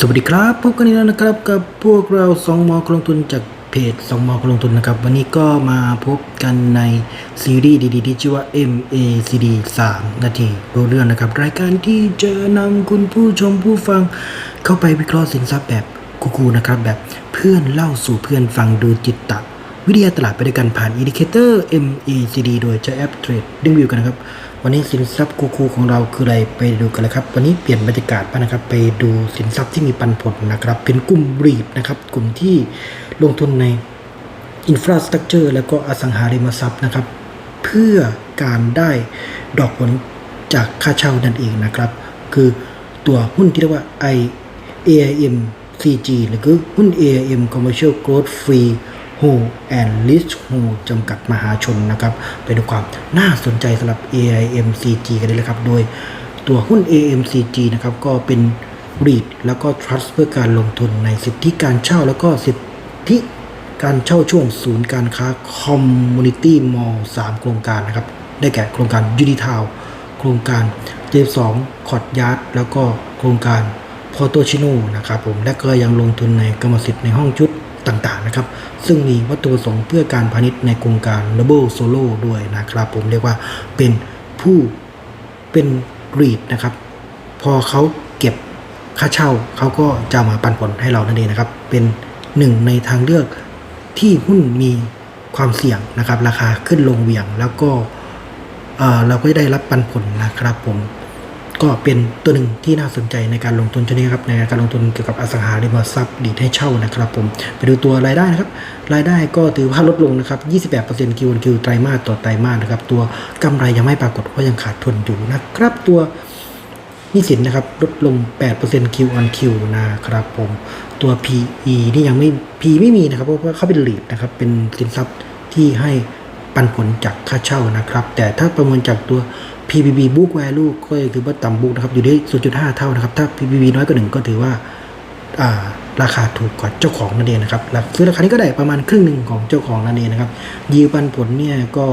สวัสดีครับพบกันอีกแล้วนะครับกับพวกเราสองมอลงทุนจากเพจสองมอลงทุนนะครับ วันนี้ก็มาพบกันในซีรีส์ดีๆที่ชื่อว่า MACD 3 นาทีรู้เรื่องนะครับ รายการที่จะนำคุณผู้ชมผู้ฟังเข้าไปวิเคราะห์สินทรัพย์แบบคูลๆนะครับ แบบเพื่อนเล่าสู่เพื่อนฟังดูจิตตะวิทยาตลาดไปด้วยกันผ่านอินดิเคเตอร์ MACD โดยใช้แอปเทรดดิ้งวิวกันนะครับ วันนี้สินทรัพย์คูลๆของเราคืออะไรไปดูกันเลยครับ วันนี้เปลี่ยนบรรยากาศไปนะครับ ไปดูสินทรัพย์ที่มีปันผลนะครับ เป็นกลุ่มรีดนะครับ กลุ่มที่ลงทุนในอินฟราสตรักเจอร์แล้วก็อสังหาริมทรัพย์นะครับ เพื่อการได้ดอกผลจากค่าเช่านั่นเองนะครับ คือตัวหุ้นที่เรียกว่า I AIM CG หรือคือหุ้น AIM Commercial Growth Free Hold and List Hold จำกัดมหาชนนะครับไปดูความน่าสนใจสำหรับ AIM CG กันเลยนะครับ โดยตัวหุ้น AMCG นะครับก็เป็น REIT แล้วก็ Trust เพื่อการลงทุนในสิทธิการเช่าแล้วก็สิทธิการเช่าช่วงศูนย์การค้า Community Mall 3 โครงการนะครับ ได้แก่โครงการ u n i t o w n โครงการ J2 คอร์ดยาร์ดแล้วก็โครงการพอโตชิโนนะครับผมและก็ยังลงทุนในกรรมสิทธิ์ในห้องชุด ต่างๆนะครับ ซึ่งมีวัตถุประสงค์เพื่อการพาณิชย์ในโครงการ Double Solo ด้วยนะครับผมเรียกว่าเป็นผู้เป็นรีดนะครับ พอเขาเก็บค่าเช่าเขาก็จะมาปันผลให้เรานั่นเองนะครับ เป็นหนึ่งในทางเลือกที่หุ้นมีความเสี่ยงนะครับ ราคาขึ้นลงเหวี่ยงแล้วก็เราก็ได้รับปันผลนะครับผม ก็เป็นตัวหนึ่งที่น่าสนใจในการลงทุนชนิดครับในการลงทุนเกี่ยวกับอสังหาริมทรัพย์ดีให้เช่านะครับผมไปดูตัวรายได้นะครับรายได้ก็ถือว่าลดลงนะครับ 28% Q on Q ไตรมาสต่อไตรมาสนะครับตัวกำไรยังไม่ปรากฏว่ายังขาดทุนอยู่นะครับตัวนี้สินนะครับลดลง 8% Q on Q นะครับผมตัว PE นี่ยังไม่ P ไม่มีนะครับเพราะว่าเขาเป็น lead นะครับเป็นสินทรัพย์ที่ให้ปันผลจากค่าเช่านะครับ แต่ถ้าประเมินจากตัว PBB book value ก็ถือว่าต่ำบุกนะครับ อยู่ที่ 0.5 เท่านะครับ ถ้า PBB น้อยกว่าหนึ่งก็ถือว่าราคาถูกกว่าเจ้าของนั่นเองนะครับแล้วซื้อราคานี้ก็ได้ประมาณครึ่งหนึ่งของเจ้าของนั่นเองนะครับยิวปันผลเนี่ยก็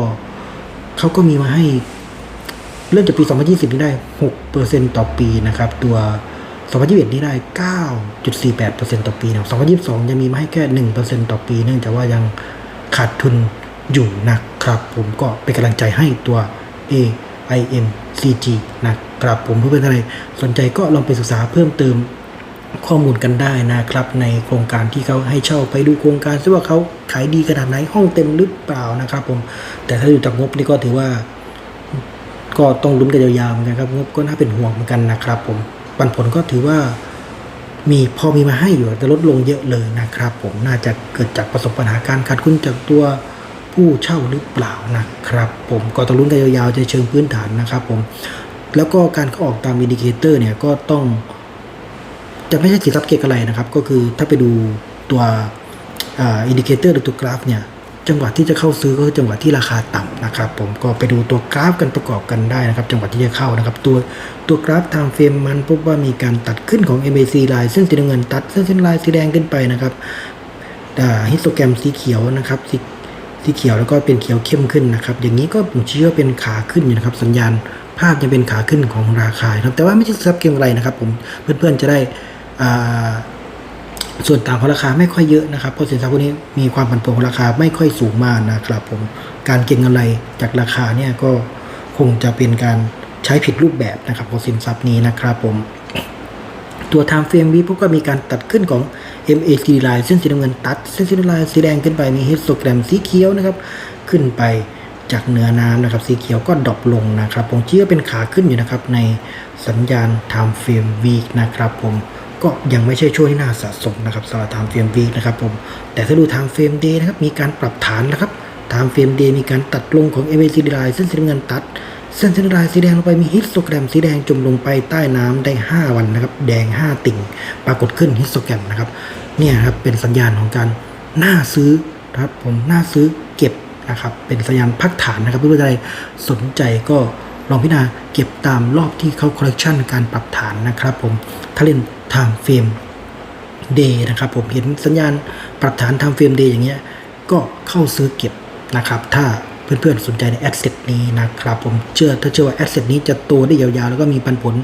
เขาก็มีมาให้ เริ่มจากปี 2020 นี่ได้ 6%ต่อปีนะครับ ตัว 2021 นี่ได้ 9.48%ต่อปีนะครับ2022จะมีมาให้แค่ 1%ต่อปี เนื่องจากว่ายังขาดทุนอยู่นะครับ ผมก็เป็นกำลังใจให้ตัว A I M C G นะครับผมเพื่อนๆท่านใดสนใจก็ลองไปศึกษาเพิ่มเติมข้อมูลกันได้นะครับในโครงการที่เขาให้เช่าไปดูโครงการซิว่าเขาขายดีขนาดไหนห้องเต็มหรือเปล่านะครับผมแต่ถ้าดูจากงบนี่ก็ถือว่า ก็ต้องลุ้นกันยาวๆเหมือนกันครับงบก็น่าเป็นห่วงเหมือนกันนะครับ ผมปันผลก็ถือว่ามีพอมีมาให้อยู่แต่ลดลงเยอะเลยนะครับ ผมน่าจะเกิดจากประสบปัญหาการขาดทุนจากตัว ผู้เช่าหรือเปล่านะครับ ผมก็ต้องลุ้นกันยาวๆจะเชิงพื้นฐานนะครับผมแล้วก็การเข้าออกตามอินดิเคเตอร์เนี่ยก็ต้องจะไม่ใช่สินทรัพเก็งอะไรนะครับ ก็คือถ้าไปดูตัวอินดิเคเตอร์หรือตัวกราฟเนี่ยจังหวะที่จะเข้าซื้อก็คือจังหวะที่ราคาต่ำนะครับ ผมก็ไปดูตัวกราฟกันประกอบกันได้นะครับ จังหวะที่จะเข้านะครับ ตัวตัวกราฟทางเฟรมมันพบว่ามีการตัดขึ้นของ MAC ลายเส้นสีน้ำเงินตัดเส้นเส้นลายสีแดงขึ้นไปนะครับฮิสโตแกรมสีเขียวนะครับ สีสีเขียวแล้วก็เป็นเขียวเข้มขึ้นนะครับ อย่างนี้ก็ผมเชื่อเป็นขาขึ้นอยู่นะครับ สัญญาณภาพจะเป็นขาขึ้นของราคาครับแต่ว่าไม่ใช่ซับเกมอะไรนะครับ ผมเพื่อนๆจะได้ส่วนต่างของราคาไม่ค่อยเยอะนะครับเพราะสินทรัพย์พวกนี้มีความผันผวนของราคาไม่ค่อยสูงมากนะครับ ผมการเก็งกำไรจากราคาเนี่ยก็คงจะเป็นการใช้ผิดรูปแบบนะครับของสินทรัพย์นี้นะครับผม ตัว time frame วีพวกก็มีการตัดขึ้นของ MACD line เส้นสีน้ำเงินตัด เส้นสีน้ำเงินสีแดงขึ้นไปมี histogram สีเขียวนะครับ ขึ้นไปจากเหนือน้ำนะครับ สีเขียวก็ดรอปลงนะครับผมเชื่อเป็นขาขึ้นอยู่นะครับ ในสัญญาณ time frame week นะครับผมก็ยังไม่ใช่ช่วงที่น่าสะสมนะครับสำหรับ time frame week นะครับผมแต่ถ้าดู time frame day นะครับมีการปรับฐานนะครับ time frame day มีการตัดลงของ MACD line เส้นสีน้ำเงินตัด เส้นเส้นลายสีแดงลงไปมีฮิสโตแกรมสีแดงจมลงไปใต้น้ำได้ 5 วันนะครับ แดง 5 ติ่ง ปรากฏขึ้นฮิสโตแกรมนะครับเนี่ยครับเป็นสัญญาณของการน่าซื้อครับผมน่าซื้อเก็บนะครับ เป็นสัญญาณพักฐานนะครับเพื่อใดสนใจก็ลองพิจารณาเก็บตามรอบที่เขาคอลเลคชันการปรับฐานนะครับผมถ้าเล่น time frame day นะครับผมเห็นสัญญาณปรับฐาน time frame day อย่างเงี้ยก็เข้าซื้อเก็บนะครับ ถ้า เพื่อนๆสนใจในแอสเซทนี้นะครับ ผมเชื่อถ้าเชื่อว่าแอสเซทนี้จะโตได้ยาวๆ แล้วก็มีปันผล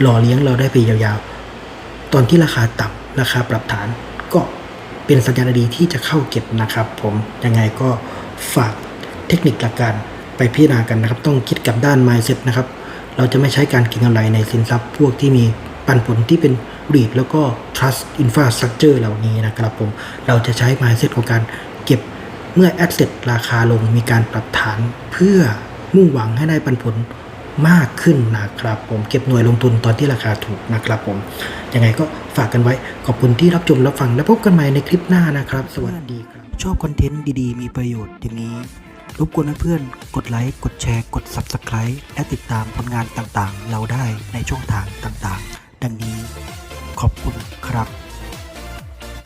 หล่อเลี้ยงเราได้ไปยาวๆ ตอนที่ราคาต่ำราคาปรับฐานก็เป็นสัญญาณดีที่จะเข้าเก็บนะครับ ผมยังไงก็ฝากเทคนิคหลักการไปพิจารณากันนะครับ ต้องคิดกับด้าน mindset นะครับ เราจะไม่ใช้การเก็งกำไรในสินทรัพย์พวกที่มีปันผลที่เป็น REIT แล้วก็ trust infrastructure เหล่านี้นะครับผม เราจะใช้ mindset ของการ เมื่อ asset ราคาลงมีการปรับฐานเพื่อมุ่งหวังให้ได้ปันผลมากขึ้นนะครับผมเก็บหน่วยลงทุนตอนที่ราคาถูกนะครับผมยังไงก็ฝากกันไว้ขอบคุณที่รับชมรับฟังและพบกันใหม่ในคลิปหน้านะครับ สวัสดีครับ ชอบคอนเทนต์ดีๆ มีประโยชน์อย่างนี้ รบกวนเพื่อนๆกดไลค์กดแชร์ กด Subscribe และติดตามผลงานต่างๆ เราได้ในช่องทางต่างๆ ดังนี้ขอบคุณครับ